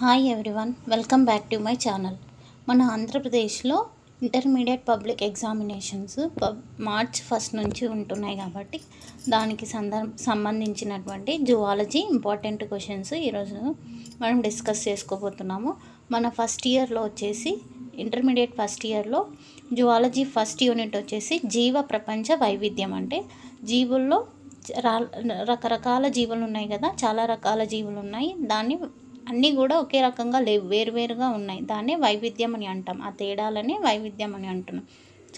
Hi everyone welcome back to my channel మన ఆంధ్రప్రదేశ్లో intermediate public examinations పబ్ March first నుంచి ఉంటున్నాయి కాబట్టి దానికి సందర్ సంబంధించినటువంటి జువాలజీ ఇంపార్టెంట్ క్వశ్చన్స్ ఈరోజు మనం డిస్కస్ చేసుకోబోతున్నాము. మన ఫస్ట్ ఇయర్లో వచ్చేసి ఇంటర్మీడియట్ ఫస్ట్ ఇయర్లో జువాలజీ ఫస్ట్ యూనిట్ వచ్చేసి జీవ ప్రపంచ వైవిధ్యం అంటే జీవుల్లో రకరకాల జీవులు ఉన్నాయి కదా చాలా రకాల జీవులు ఉన్నాయి. దాన్ని అన్నీ కూడా ఒకే రకంగా లేవు వేరువేరుగా ఉన్నాయి. దాన్నే వైవిధ్యం అని అంటాం. ఆ తేడాలనే వైవిధ్యం అని అంటున్నాం.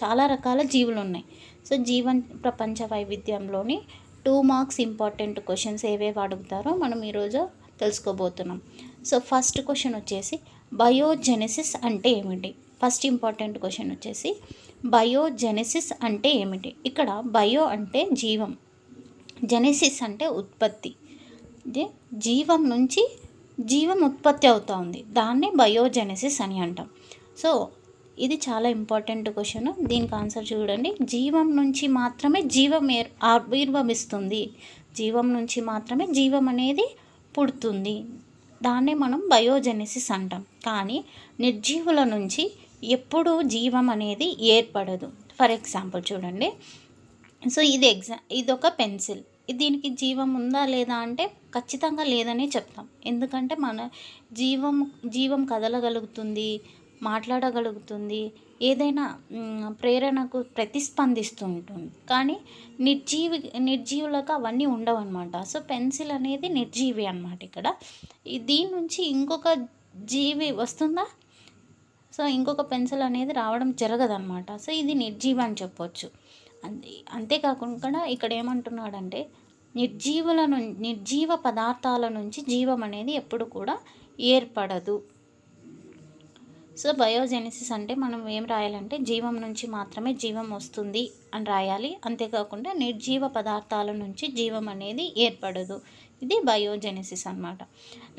చాలా రకాల జీవులు ఉన్నాయి. సో జీవన్ ప్రపంచ వైవిధ్యంలోని టూ మార్క్స్ ఇంపార్టెంట్ క్వశ్చన్స్ ఏవేవి అడుగుతారో మనం ఈరోజు తెలుసుకోబోతున్నాం. సో ఫస్ట్ క్వశ్చన్ వచ్చేసి బయోజెనెసిస్ అంటే ఏమిటి? ఫస్ట్ ఇంపార్టెంట్ క్వశ్చన్ వచ్చేసి బయోజెనెసిస్ అంటే ఏమిటి? ఇక్కడ బయో అంటే జీవం. జెనెసిస్ అంటే ఉత్పత్తి. జీవం నుంచి జీవం ఉత్పత్తి అవుతూ ఉంది దాన్ని బయోజెనసిస్ అని అంటాం. సో ఇది చాలా ఇంపార్టెంట్ క్వశ్చన్. దీనికి ఆన్సర్ చూడండి. జీవం నుంచి మాత్రమే జీవం ఆవిర్భవిస్తుంది. జీవం నుంచి మాత్రమే జీవం అనేది పుడుతుంది. దాన్నే మనం బయోజెనసిస్ అంటాం. కానీ నిర్జీవుల నుంచి ఎప్పుడూ జీవం అనేది ఏర్పడదు. ఫర్ ఎగ్జాంపుల్ చూడండి. సో ఇది ఎగ్జా ఇది ఒక పెన్సిల్ దీనికి జీవం ఉందా లేదా అంటే ఖచ్చితంగా లేదనే చెప్తాం. ఎందుకంటే మన జీవం జీవం కదలగలుగుతుంది మాట్లాడగలుగుతుంది ఏదైనా ప్రేరణకు ప్రతిస్పందిస్తుంటుంది. కానీ నిర్జీవి నిర్జీవులకు అవన్నీ ఉండవు అనమాట సో పెన్సిల్ అనేది నిర్జీవి అనమాట ఇక్కడ. దీని నుంచి ఇంకొక జీవి వస్తుందా? సో ఇంకొక పెన్సిల్ అనేది రావడం జరగదన్నమాట. సో ఇది నిర్జీవి అని చెప్పొచ్చు. అంతేకాకుండా ఇక్కడ ఏమంటున్నాడంటే నిర్జీవుల నిర్జీవ పదార్థాల నుంచి జీవం అనేది ఎప్పుడు కూడా ఏర్పడదు. సో బయోజెనిసిస్ అంటే మనం ఏం రాయాలంటే జీవం నుంచి మాత్రమే జీవం వస్తుంది అని రాయాలి. అంతేకాకుండా నిర్జీవ పదార్థాల నుంచి జీవం అనేది ఏర్పడదు. ఇది బయోజెనిసిస్ అనమాట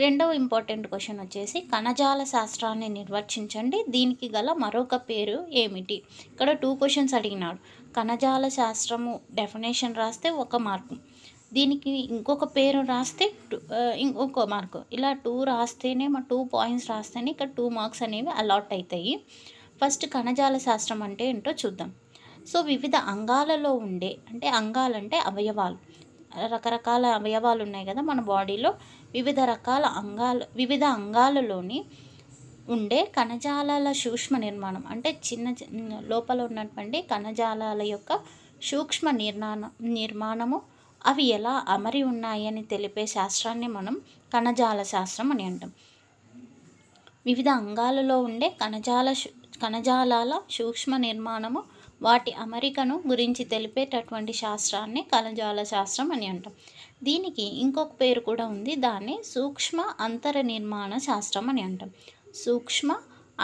రెండవ ఇంపార్టెంట్ క్వశ్చన్ వచ్చేసి కణజాల శాస్త్రాన్ని నిర్వచించండి. దీనికి గల మరొక పేరు ఏమిటి? ఇక్కడ టూ క్వశ్చన్స్ అడిగినాడు. కణజాల శాస్త్రము డెఫినేషన్ రాస్తే ఒక మార్కు దీనికి ఇంకొక పేరు రాస్తే ఇంకొక మార్కు ఇలా టూ రాస్తేనే మా టూ పాయింట్స్ రాస్తేనే ఇక్కడ టూ మార్క్స్ అనేవి అలాట్ అవుతాయి ఫస్ట్ కణజాల శాస్త్రం అంటే ఏంటో చూద్దాం. సో వివిధ అంగాలలో ఉండే అంటే అంగాలంటే అవయవాలు. రకరకాల అవయవాలు ఉన్నాయి కదా మన బాడీలో. వివిధ రకాల అంగాలు వివిధ అంగాలలోని ఉండే కణజాలాల సూక్ష్మ నిర్మాణం. అంటే చిన్న లోపల ఉన్నటువంటి కణజాలాల యొక్క సూక్ష్మ నిర్మాణ నిర్మాణము అవి ఎలా అమరి ఉన్నాయని తెలిపే శాస్త్రాన్ని మనం కణజాల శాస్త్రం అని అంటాం. వివిధ అంగాలలో ఉండే కణజాల కణజాలాల సూక్ష్మ నిర్మాణము వాటి అమరికను గురించి తెలిపేటటువంటి శాస్త్రాన్ని కణజాల శాస్త్రం అని అంటాం. దీనికి ఇంకొక పేరు కూడా ఉంది. దాన్ని సూక్ష్మ అంతర నిర్మాణ శాస్త్రం అని అంటాం. సూక్ష్మ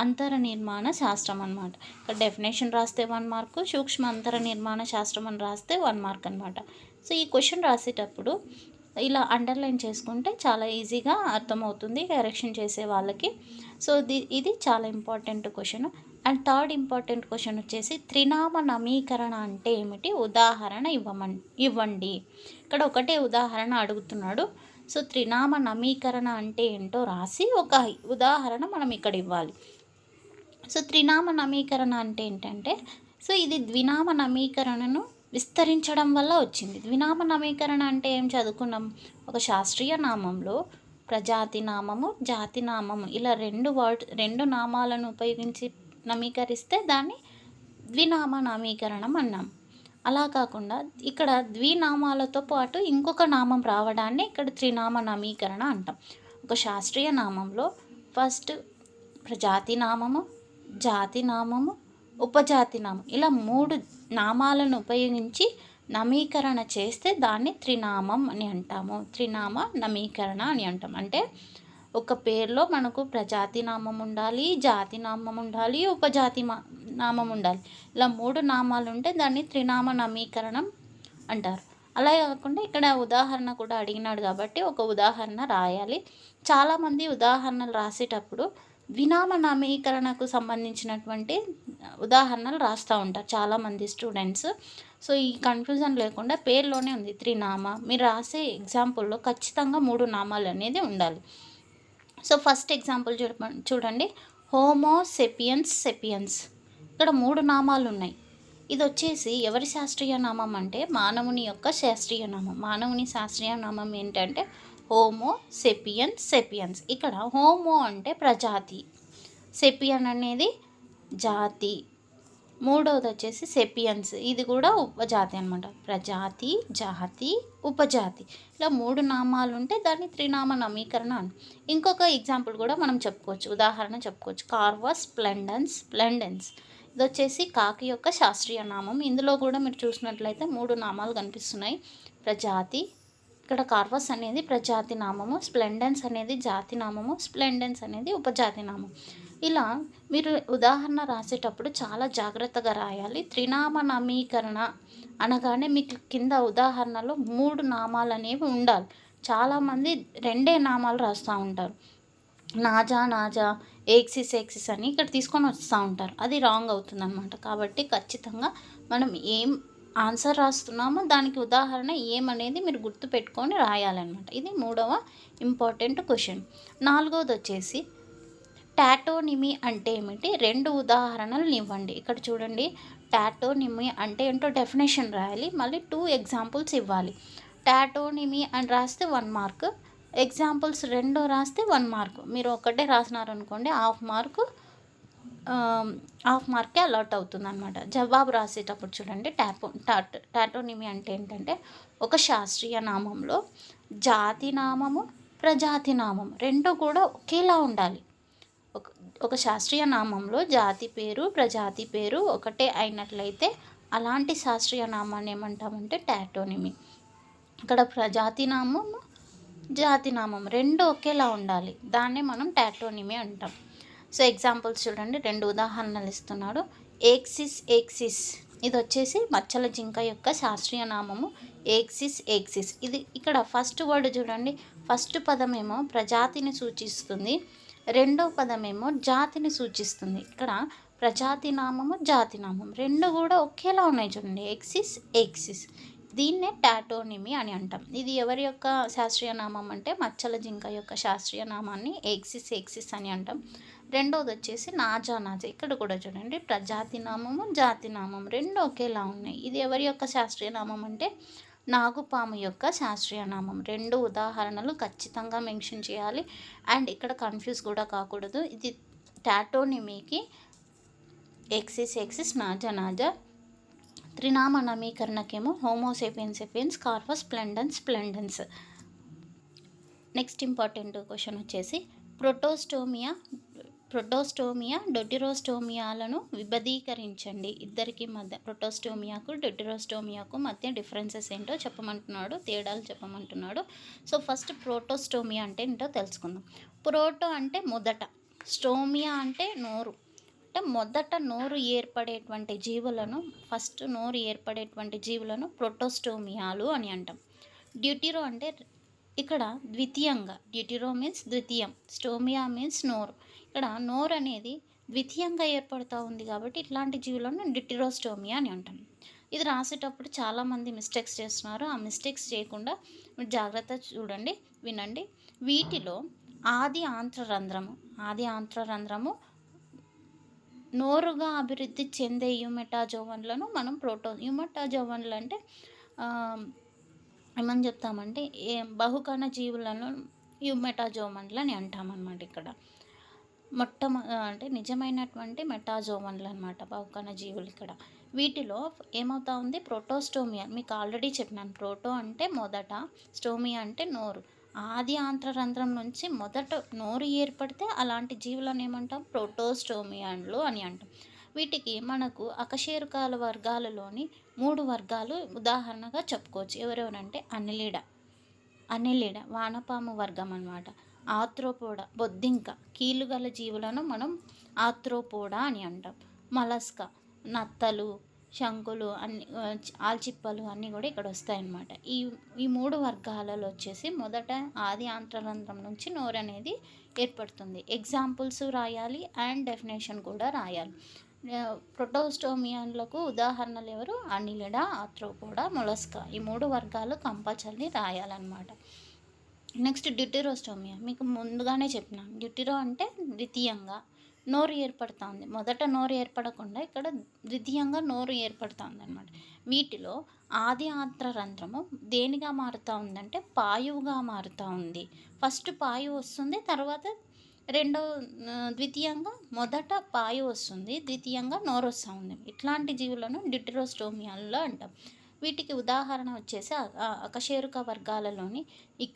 అంతర నిర్మాణ శాస్త్రం అనమాట ఇక్కడ డెఫినేషన్ రాస్తే వన్ మార్కు సూక్ష్మ అంతర నిర్మాణ శాస్త్రం అని రాస్తే వన్ మార్క్ అనమాట సో ఈ క్వశ్చన్ రాసేటప్పుడు ఇలా అండర్లైన్ చేసుకుంటే చాలా ఈజీగా అర్థమవుతుంది కరెక్షన్ చేసే వాళ్ళకి. సో ఇది చాలా important question and third important question వచ్చేసి త్రినామ నమీకరణ అంటే ఏమిటి? ఉదాహరణ ఇవ్వమం ఇవ్వండి. ఇక్కడ ఒకటే ఉదాహరణ అడుగుతున్నాడు. సో త్రినామ నమీకరణ అంటే ఏంటో రాసి ఒక ఉదాహరణ మనం ఇక్కడ ఇవ్వాలి. సో త్రినామ నమీకరణ అంటే ఏంటంటే సో ఇది ద్వినామ నమీకరణను విస్తరించడం వల్ల వచ్చింది. ద్వినామ నమీకరణ అంటే ఏం చదువుకున్నాం? ఒక శాస్త్రీయ నామంలో ప్రజాతి నామము జాతి నామము ఇలా రెండు వర్డ్ రెండు నామాలను ఉపయోగించి నమీకరిస్తే దాన్ని ద్వినామ నామీకరణం అన్నాం. అలా కాకుండా ఇక్కడ ద్వినామాలతో పాటు ఇంకొక నామం రావడాన్ని ఇక్కడ త్రినామ నమీకరణ అంటాం. ఒక శాస్త్రీయ నామంలో ఫస్ట్ ప్రజాతి నామము జాతి నామము ఉపజాతి నామం ఇలా మూడు నామాలను ఉపయోగించి నమీకరణ చేస్తే దాన్ని త్రినామం అని అంటాము. త్రినామ నమీకరణ అని అంటాం. అంటే ఒక పేరులో మనకు ప్రజాతి నామం ఉండాలి జాతి నామం ఉండాలి ఉపజాతి నామం ఉండాలి. ఇలా మూడు నామాలు ఉంటే దాన్ని త్రినామ నమీకరణం అంటారు. అలా కాకుండా ఇక్కడ ఉదాహరణ కూడా అడిగినాడు కాబట్టి ఒక ఉదాహరణ రాయాలి. చాలామంది ఉదాహరణలు రాసేటప్పుడు వినామ నమీకరణకు సంబంధించినటువంటి ఉదాహరణలు రాస్తూ ఉంటారు చాలామంది స్టూడెంట్స్. సో ఈ కన్ఫ్యూజన్ లేకుండా పేర్లోనే ఉంది త్రినామ. మీరు రాసే ఎగ్జాంపుల్లో ఖచ్చితంగా మూడు నామాలు అనేది ఉండాలి. సో ఫస్ట్ ఎగ్జాంపుల్ చూడ చూడండి. Homo sapiens sapiens. ఇక్కడ మూడు నామాలు ఉన్నాయి. ఇది వచ్చేసి ఎవరి శాస్త్రీయ నామం అంటే మానవుని యొక్క శాస్త్రీయ నామం. మానవుని శాస్త్రీయ నామం ఏంటంటే హోమో సెపియన్ సెపియన్స్. ఇక్కడ హోమో అంటే ప్రజాతి. సెపియన్ అనేది జాతి. మూడవది వచ్చేసి సెపియన్స్. ఇది కూడా ఉపజాతి అనమాట ప్రజాతి జాతి ఉపజాతి. ఇలా మూడు నామాలు ఉంటే దాన్ని త్రినామ నమీకరణ అని. ఇంకొక ఎగ్జాంపుల్ కూడా మనం చెప్పుకోవచ్చు. ఉదాహరణ చెప్పుకోవచ్చు. Corvus splendens splendens. ఇది వచ్చేసి కాకి యొక్క శాస్త్రీయ నామం. ఇందులో కూడా మీరు చూసినట్లయితే మూడు నామాలు కనిపిస్తున్నాయి. ప్రజాతి ఇక్కడ కార్వస్ అనేది ప్రజాతి నామము స్ప్లెండెన్స్ అనేది జాతి నామము స్ప్లెండెన్స్ అనేది ఉపజాతి నామం. ఇలా మీరు ఉదాహరణ రాసేటప్పుడు చాలా జాగ్రత్తగా రాయాలి. త్రినామ నమీకరణ అనగానే మీకు కింద ఉదాహరణలో మూడు నామాలు అనేవి ఉండాలి. చాలామంది రెండే నామాలు రాస్తూ ఉంటారు. నాజా నాజా ఏక్సిస్ ఏక్సిస్ అని ఇక్కడ తీసుకొని వస్తూ ఉంటారు. అది రాంగ్ అవుతుందన్నమాట. కాబట్టి ఖచ్చితంగా మనం ఏం ఆన్సర్ రాస్తున్నామో దానికి ఉదాహరణ ఏమనేది మీరు గుర్తుపెట్టుకొని రాయాలన్నమాట. ఇది మూడవ ఇంపార్టెంట్ క్వశ్చన్. నాలుగవది వచ్చేసి టాటోనిమి అంటే ఏమిటి? రెండు ఉదాహరణలు ఇవ్వండి. ఇక్కడ చూడండి. టాటోనిమి అంటే ఏంటో డెఫినేషన్ రాయాలి. మళ్ళీ టూ ఎగ్జాంపుల్స్ ఇవ్వాలి. టాటోనిమి అని రాస్తే వన్ మార్క్. ఎగ్జాంపుల్స్ రెండో రాస్తే వన్ మార్క్. మీరు ఒకటే రాసినారనుకోండి హాఫ్ మార్క్ హాఫ్ మార్కే అలర్ట్ అవుతుంది అనమాట జవాబు రాసేటప్పుడు చూడండి. టాపో టాట్ టాటోనిమి అంటే ఏంటంటే ఒక శాస్త్రీయ నామంలో జాతి నామము ప్రజాతి నామం రెండు కూడా ఒకేలా ఉండాలి. ఒక శాస్త్రీయ నామంలో జాతి పేరు ప్రజాతి పేరు ఒకటే అయినట్లయితే అలాంటి శాస్త్రీయ నామాన్ని ఏమంటామంటే టాటోనిమి. ఇక్కడ ప్రజాతి నామం జాతి నామం రెండు ఒకేలా ఉండాలి. దాన్నే మనం టాటోనిమి అంటాం. సో ఎగ్జాంపుల్స్ చూడండి. రెండు ఉదాహరణలు ఇస్తున్నాడు. Axis axis. ఇది వచ్చేసి మచ్చల జింక యొక్క శాస్త్రీయ నామము. Axis axis. ఇది ఇక్కడ ఫస్ట్ వర్డ్ చూడండి. ఫస్ట్ పదమేమో ప్రజాతిని సూచిస్తుంది. రెండో పదమేమో జాతిని సూచిస్తుంది. ఇక్కడ ప్రజాతి నామము జాతి నామం. రెండు కూడా ఒకేలా ఉన్నాయి చూడండి. ఎక్సిస్ ఎక్సిస్ దీన్నే టాటోనిమి అని అంటాం. ఇది ఎవరి యొక్క శాస్త్రీయ నామం అంటే మచ్చల జింక యొక్క శాస్త్రీయ నామాన్ని ఎక్సిస్ ఎక్సిస్ అని అంటాం. రెండోది వచ్చేసి నాజా నాజా. ఇక్కడ కూడా చూడండి. ప్రజాతి నామము జాతి నామం రెండు ఒకేలా ఉన్నాయి. ఇది ఎవరి యొక్క శాస్త్రీయ నామం అంటే నాగుపాము యొక్క శాస్త్రీయ నామం. రెండు ఉదాహరణలు ఖచ్చితంగా మెన్షన్ చేయాలి. అండ్ ఇక్కడ కన్ఫ్యూజ్ కూడా కాకూడదు. ఇది టాటోనిమీకి ఎక్సిస్ ఎక్సిస్ నాజా నాజా. త్రినామ నమీకరణకేమో homo sapiens corvus splendens splendens. Next important question వచ్చేసి ప్రోటోస్టోమియా ప్రొటోస్టోమియా డొటిరోస్టోమియాలను విభదీకరించండి. ఇద్దరికి మధ్య ప్రొటోస్టోమియాకు డొటిరోస్టోమియాకు మధ్య డిఫరెన్సెస్ ఏంటో చెప్పమంటున్నాడు తేడాలు చెప్పమంటున్నాడు. సో ఫస్ట్ ప్రోటోస్టోమియా అంటే ఏంటో తెలుసుకుందాం. ప్రోటో అంటే మొదట స్టోమియా అంటే నోరు. అంటే మొదట నోరు ఏర్పడేటువంటి జీవులను ఫస్ట్ నోరు ఏర్పడేటువంటి జీవులను ప్రొటోస్టోమియాలు అని అంటాం. డ్యూటీరో అంటే ఇక్కడ ద్వితీయంగా డిటిరో మీన్స్ ద్వితీయం స్టోమియా మీన్స్ నోరు ఇక్కడ నోరు అనేది ద్వితీయంగా ఏర్పడుతూ ఉంది కాబట్టి ఇట్లాంటి జీవులను డిటిరోస్టోమియా అని అంటాం. ఇది రాసేటప్పుడు చాలామంది మిస్టేక్స్ చేస్తున్నారు. ఆ మిస్టేక్స్ చేయకుండా మీరు జాగ్రత్త చూడండి వినండి. వీటిలో ఆది ఆంత్రరంధ్రము ఆది ఆంత్రరంధ్రము నోరుగా అభివృద్ధి చెందే యూమెటాజోవన్లను మనం ప్రోటో యూమెటాజోవన్లు అంటే ఏమని చెప్తామంటే ఏ బహుకణ జీవులను యూమెటాజోవన్లు అని అంటామన్నమాట ఇక్కడ. మొట్టమ అంటే నిజమైనటువంటి మెటాజోమన్లు అనమాట బహుకణ జీవులు ఇక్కడ. వీటిలో ఏమవుతా ఉంది? ప్రోటోస్టోమియా మీకు ఆల్రెడీ చెప్పినాను. ప్రోటో అంటే మొదట స్టోమియా అంటే నోరు. ఆది ఆంత్రరంధ్రం నుంచి మొదట నోరు ఏర్పడితే అలాంటి జీవులను ఏమంటాం? ప్రోటోస్టోమియాన్లు అని అంటాం. వీటికి మనకు అకశేరుకాల వర్గాలలోని మూడు వర్గాలు ఉదాహరణగా చెప్పుకోవచ్చు. ఎవరెవరంటే అనిలిడ అనిలిడ వానపాము వర్గం అనమాట ఆత్రోపోడ బొద్దింక కీలు గల జీవులను మనం ఆత్రోపోడ అని అంటాం. మలస్క నత్తలు శంకులు అన్ని ఆల్చిప్పలు అన్నీ కూడా ఇక్కడ వస్తాయన్నమాట. ఈ ఈ మూడు వర్గాలలో వచ్చేసి మొదట ఆది ఆంత్రరంధ్రం నుంచి నోరు అనేది ఏర్పడుతుంది. ఎగ్జాంపుల్స్ రాయాలి అండ్ డెఫినేషన్ కూడా రాయాలి. ప్రొటోస్టోమియాన్లకు ఉదాహరణలు ఎవరు? Annelida Arthropoda Mollusca. ఈ మూడు వర్గాలు కంపల్సరీ రాయాలన్నమాట. Next deuterostomia. మీకు ముందుగానే చెప్పిన. డ్యూటిరో అంటే ద్వితీయంగా నోరు ఏర్పడుతూ ఉంది మొదట నోరు ఏర్పడకుండా ఇక్కడ ద్వితీయంగా నోరు ఏర్పడుతూ ఉంది అనమాట వీటిలో ఆది ఆత్ర రంధ్రము దేనిగా మారుతూ ఉందంటే పాయువుగా మారుతూ ఉంది. ఫస్ట్ పాయువు వస్తుంది తర్వాత రెండో ద్వితీయంగా మొదట పాయు వస్తుంది ద్వితీయంగా నోరు ఉంది ఇట్లాంటి జీవులను డిట్రోస్టోమియాల్లో అంటాం. వీటికి ఉదాహరణ వచ్చేసి అకశేరుక వర్గాలలోని ఈ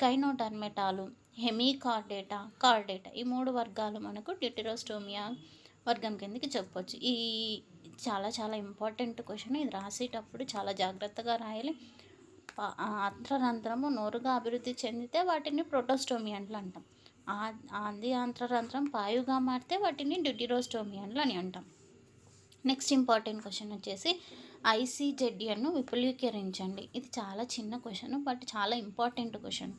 హెమీకార్డేటా కార్డేటా ఈ మూడు వర్గాలు మనకు డిటిరోస్టోమియా వర్గం కిందకి చెప్పొచ్చు. ఈ చాలా చాలా ఇంపార్టెంట్ క్వశ్చన్ ఇది రాసేటప్పుడు చాలా జాగ్రత్తగా రాయాలి. ప- అంత్రరంధ్రము నోరుగా అభివృద్ధి చెందితే వాటిని ప్రోటోస్టోమియన్లు అంటాం. ఆది అంత్రరంధ్రం పాయుగా మారితే వాటిని డ్యూటిరోస్టోమియన్లు అని అంటాం. నెక్స్ట్ ఇంపార్టెంట్ క్వశ్చన్ వచ్చేసి ఐసీజెడ్ఎన్ను విపులీకరించండి. ఇది చాలా చిన్న క్వశ్చన్ బట్ చాలా ఇంపార్టెంట్ క్వశ్చన్.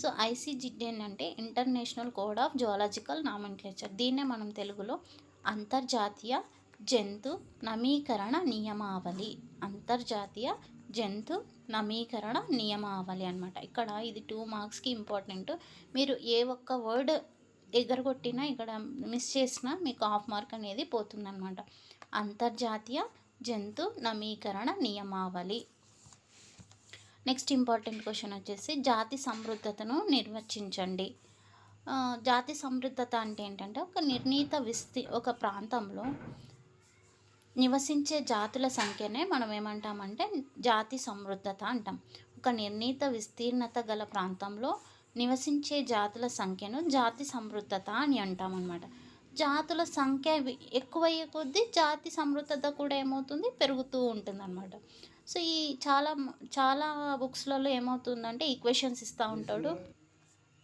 సో ఐసీజిడ్ఎన్ అంటే international code of zoological nomenclature. దీన్నే మనం తెలుగులో అంతర్జాతీయ జంతు నమీకరణ నియమావళి అంతర్జాతీయ జంతు నమీకరణ నియమావళి అనమాట ఇక్కడ ఇది టూ మార్క్స్కి ఇంపార్టెంట్ మీరు ఏ ఒక్క వర్డ్ ఎగరగొట్టినా ఇక్కడ మిస్ చేసినా మీకు హాఫ్ మార్క్ అనేది పోతుందన్నమాట. అంతర్జాతీయ జంతు నమీకరణ నియమావళి. నెక్స్ట్ ఇంపార్టెంట్ క్వశ్చన్ వచ్చేసి జాతి సమృద్ధతను నిర్వచించండి. జాతి సమృద్ధత అంటే ఏంటంటే ఒక నిర్ణీత విస్తీ ఒక ప్రాంతంలో నివసించే జాతుల సంఖ్యనే మనం ఏమంటామంటే జాతి సమృద్ధత అంటాం. ఒక నిర్ణీత విస్తీర్ణత గల ప్రాంతంలో నివసించే జాతుల సంఖ్యను జాతి సమృద్ధత అని అంటాం అనమాట జాతుల సంఖ్య ఎక్కువయ్యే కొద్దీ జాతి సమృద్ధత కూడా ఏమవుతుంది? పెరుగుతూ ఉంటుంది అనమాట సో ఈ చాలా చాలా బుక్స్లలో ఏమవుతుందంటే ఈక్వేషన్స్ ఇస్తూ ఉంటాడు.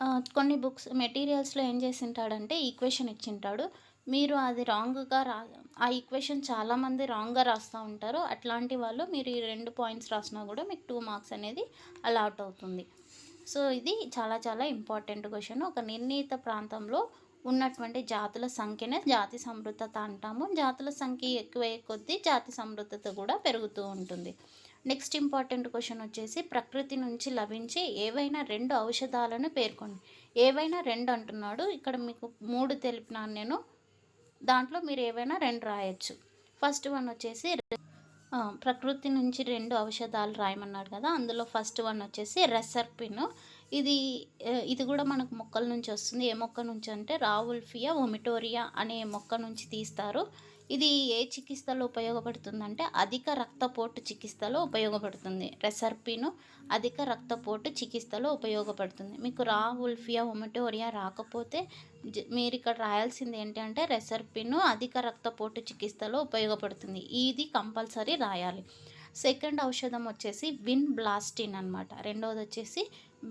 ఆ, కొన్ని బుక్స్ మెటీరియల్స్లో ఏం చేసి ఉంటాడంటే ఈక్వేషన్ ఇచ్చింటాడు. మీరు అది రాంగ్గా రా ఆ ఈక్వేషన్ చాలామంది రాంగ్గా రాస్తూ ఉంటారు. అట్లాంటి వాళ్ళు మీరు ఈ రెండు పాయింట్స్ రాసినా కూడా మీకు టూ మార్క్స్ అనేది అలాట్ అవుతుంది. సో ఇది చాలా చాలా ఇంపార్టెంట్ క్వశ్చన్ ఒక నిర్ణీత ప్రాంతంలో ఉన్నటువంటి జాతుల సంఖ్యనే జాతి సమృద్ధత అంటాము. జాతుల సంఖ్య ఎక్కువయ్యే కొద్దీ జాతి సమృద్ధత కూడా పెరుగుతూ ఉంటుంది. నెక్స్ట్ ఇంపార్టెంట్ క్వశ్చన్ వచ్చేసి ప్రకృతి నుంచి లభించే ఏవైనా రెండు ఔషధాలను పేర్కొండి ఏవైనా రెండు అంటున్నాడు. ఇక్కడ మీకు మూడు తెలిపినాను నేను. దాంట్లో మీరు ఏవైనా రెండు రాయొచ్చు. ఫస్ట్ వన్ వచ్చేసి ప్రకృతి నుంచి రెండు ఔషధాలు రాయమన్నాడు కదా అందులో ఫస్ట్ వన్ వచ్చేసి రెసర్పిన్. ఇది ఇది కూడా మనకు మొక్కల నుంచి వస్తుంది. ఏ మొక్క నుంచి అంటే రావుల్ఫియా ఒమిటోరియా అనే మొక్క నుంచి తీస్తారు. ఇది ఏ చికిత్సలో ఉపయోగపడుతుందంటే అధిక రక్తపోటు చికిత్సలో ఉపయోగపడుతుంది. రెసర్పిను అధిక రక్తపోటు చికిత్సలో ఉపయోగపడుతుంది. మీకు రా ఉల్ఫియా ఒమటోరియా రాకపోతే మీరు ఇక్కడ రాయాల్సింది ఏంటంటే రెసర్పిను అధిక రక్తపోటు చికిత్సలో ఉపయోగపడుతుంది. ఇది కంపల్సరీ రాయాలి. సెకండ్ ఔషధం వచ్చేసి విన్ బ్లాస్టిన్ అనమాట రెండవది వచ్చేసి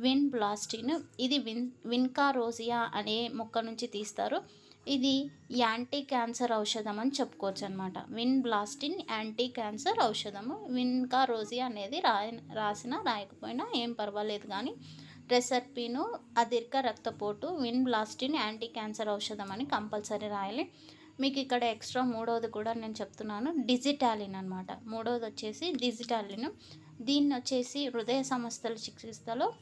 విన్ బ్లాస్టిన్ ఇది విన్ విన్కా రోజియా అనే మొక్క నుంచి తీస్తారు. ఇది యాంటీ క్యాన్సర్ ఔషధం అని చెప్పుకోవచ్చు అనమాట విన్ బ్లాస్టిన్ యాంటీ క్యాన్సర్ ఔషధము విన్కా రోజీ అనేది రాయ రాసినా రాయకపోయినా ఏం పర్వాలేదు కానీ రెసర్పీను అధిక రక్తపోటు విన్ బ్లాస్టిన్ యాంటీ క్యాన్సర్ ఔషధం అని కంపల్సరీ రాయాలి. మీకు ఇక్కడ ఎక్స్ట్రా మూడవది కూడా నేను చెప్తున్నాను. డిజిటాలిన్ అనమాట మూడవది వచ్చేసి డిజిటాలిన్. దీన్ని వచ్చేసి హృదయ సమస్యల చికిత్సలో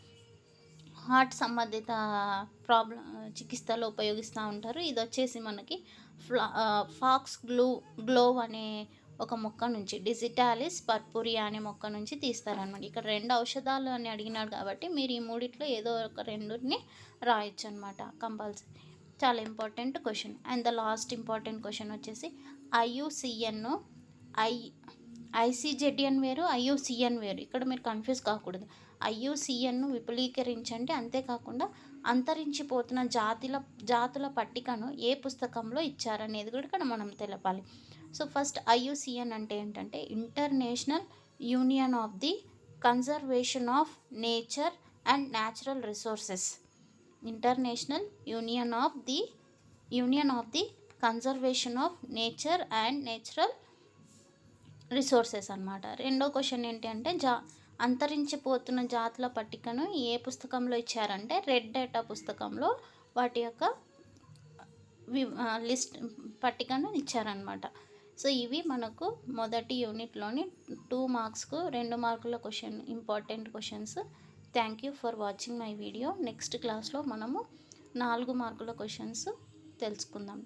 హార్ట్ సంబంధిత ప్రాబ్లం చికిత్సలో ఉపయోగిస్తూ ఉంటారు. ఇది వచ్చేసి మనకి ఫ్లా ఫాక్స్ గ్లూ గ్లోవ్ అనే ఒక మొక్క నుంచి డిజిటాలిస్ పర్పురియా అనే మొక్క నుంచి తీస్తారనమాట ఇక్కడ రెండు ఔషధాలు అని అడిగినాడు కాబట్టి మీరు ఈ మూడిట్లో ఏదో ఒక రెండుని రాయొచ్చు అనమాట కంపల్సరీ. చాలా important question. And the last important question వచ్చేసి ఐయుసిఎన్ ఐ ఐసీజెడ్ఎన్ వేరు ఐయుసిఎన్ వేరు. ఇక్కడ మీరు కన్ఫ్యూజ్ కాకూడదు. ఐయుసిఎన్ను విపులీకరించండి. అంతేకాకుండా అంతరించిపోతున్న జాతుల జాతుల పట్టికను ఏ పుస్తకంలో ఇచ్చారనేది కూడా ఇక్కడ మనం తెలపాలి. సో ఫస్ట్ ఐయుసిఎన్ అంటే ఏంటంటే international union of the conservation of nature and natural resources. International union of the union of the conservation of nature and natural resources అన్నమాట. రెండో క్వశ్చన్ ఏంటి అంటే జా అంతరించిపోతున్న జాతుల పట్టికను ఏ పుస్తకంలో ఇచ్చారంటే రెడ్ డేటా పుస్తకంలో వాటి యొక్క వి లిస్ట్ పట్టికను ఇచ్చారనమాట సో ఇవి మనకు మొదటి యూనిట్లోని టూ మార్క్స్కు రెండు మార్కుల question important questions. Thank you for watching my video. Next క్లాస్లో మనము నాలుగు మార్కుల క్వశ్చన్స్ తెలుసుకుందాం.